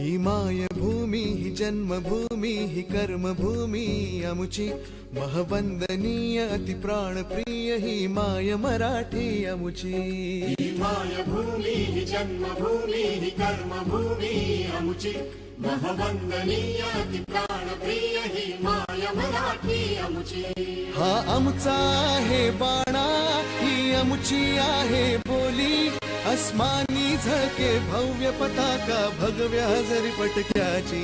ही मायभूमी ही जन्मभूमी ही कर्मभूमी अमुची। महवंदनीय अति प्राणप्रिय ही माय मराठी अमुची। हि जन्मभूमी हि कर्मभूमी अमुचि। महवन्दनीयाति प्राणप्रिय हि माय मराठी अमुचि। हा आमचा आहे बाणा ही अमुची आहे बोली अस्मानी भव्य पताका भगव्या हजरी पटक्याची।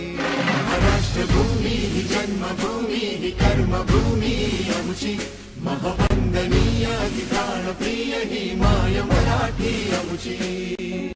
राष्ट्रभूमी हि जन्मभूमी हि कर्मभूमी अमुचि महवन्दनीयाति प्राणप्रिय हि माय मराठी अमुचि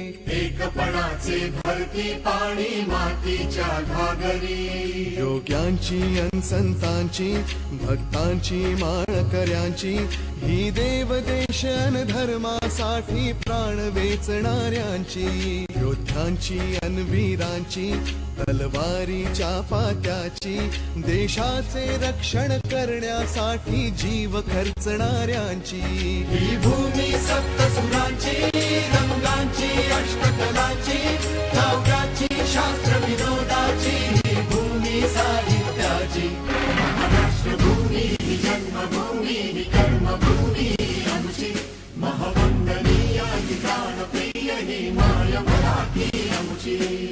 एकपणाचे भरती पाणी मातीच्या घागरी. योग्यांची अनसंतांची भक्तांची माळकऱ्यांची ही देवदेशन धर्मासाठी प्राण वेचणाऱ्यांची. योद्ध्यांची अनवीरांची तलवारीच्या पात्याची देशाचे रक्षण करण्यासाठी जीव खर्चणाऱ्यांची. ही भूमी सप्तसुरांची महवंदनीय